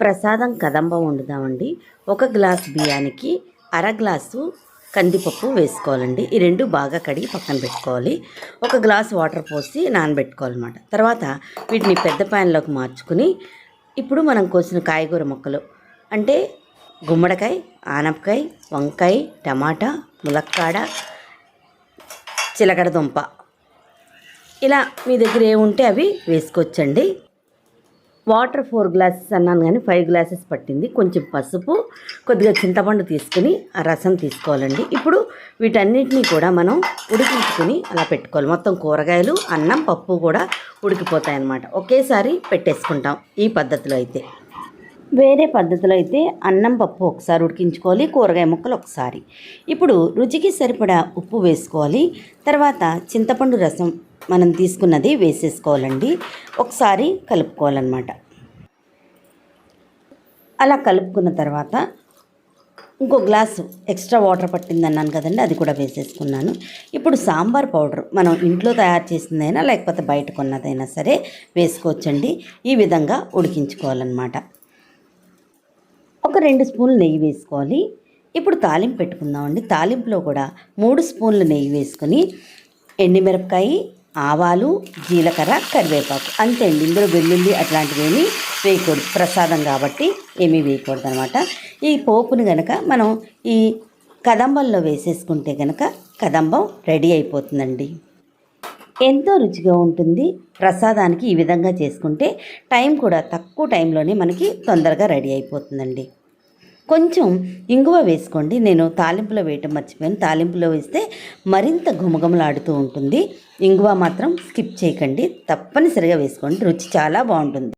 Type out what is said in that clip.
ప్రసాదం కదంబ వండుదామండి. ఒక గ్లాస్ బియ్యానికి అర గ్లాసు కందిపప్పు వేసుకోవాలండి. ఈ రెండు బాగా కడిగి పక్కన పెట్టుకోవాలి. ఒక గ్లాస్ వాటర్ పోసి నానబెట్టుకోవాలన్నమాట. తర్వాత వీటిని పెద్ద ప్యాన్లోకి మార్చుకుని ఇప్పుడు మనం కోసిన కాయగూర మొక్కలు. అంటే గుమ్మడికాయ ఆనపకాయ వంకాయ టమాటా ములక్కాడ చిలకడ దుంప. ఇలా మీ దగ్గర ఏముంటే అవి వేసుకోవచ్చండి. వాటర్ ఫోర్ గ్లాసెస్ అన్నాను కానీ ఫైవ్ గ్లాసెస్ పట్టింది. కొంచెం పసుపు కొద్దిగా చింతపండు తీసుకుని ఆ రసం తీసుకోవాలండి. ఇప్పుడు వీటన్నిటిని కూడా మనం ఉడికించుకుని అలా పెట్టుకోవాలి. మొత్తం కూరగాయలు అన్నం పప్పు కూడా ఉడికిపోతాయి అన్నమాట ఒకేసారి పెట్టేసుకుంటాం ఈ పద్ధతిలో అయితే. వేరే పద్ధతిలో అయితే అన్నం పప్పు ఒకసారి ఉడికించుకోవాలి కూరగాయ ముక్కలు ఒకసారి. ఇప్పుడు రుచికి సరిపడా ఉప్పు వేసుకోవాలి. తర్వాత చింతపండు రసం మనం తీసుకున్నది వేసేసుకోవాలండి. ఒకసారి కలుపుకోవాలన్నమాట. అలా కలుపుకున్న తర్వాత ఇంకో గ్లాసు ఎక్స్ట్రా వాటర్ పట్టింది అన్నాను కదండి అది కూడా వేసేసుకున్నాను. ఇప్పుడు సాంబార్ పౌడర్ మనం ఇంట్లో తయారు చేసిందైనా లేకపోతే బయట కొన్నదైనా సరే వేసుకోవచ్చండి. ఈ విధంగా ఉడికించుకోవాలన్నమాట. ఒక రెండు స్పూన్లు నెయ్యి వేసుకోవాలి. ఇప్పుడు తాలింపు పెట్టుకుందామండి. తాలింపులో కూడా మూడు స్పూన్లు నెయ్యి వేసుకొని ఎండుమిరపకాయ ఆవాలు జీలకర్ర కరివేపాకు. అంతే అండి. ఇందులో వెల్లుల్లి అట్లాంటివి ఏమీ వేయకూడదు. ప్రసాదం కాబట్టి ఏమీ వేయకూడదు అనమాట ఈ పోపుని కనుక మనం ఈ కదంబంలో వేసేసుకుంటే కనుక కదంబం రెడీ అయిపోతుందండి. ఎంతో రుచిగా ఉంటుంది. ప్రసాదానికి ఈ విధంగా చేసుకుంటే టైం కూడా తక్కువ టైంలోనే మనకి తొందరగా రెడీ అయిపోతుందండి. కొంచెం ఇంగువ వేసుకోండి. నేను తాలింపులో వేయటం మర్చిపోయాను. తాలింపులో వేస్తే మరింత గుమగుమలాడుతూ ఉంటుంది. ఇంగువ మాత్రం స్కిప్ చేయకండి. తప్పనిసరిగా వేసుకోండి. రుచి చాలా బాగుంటుంది.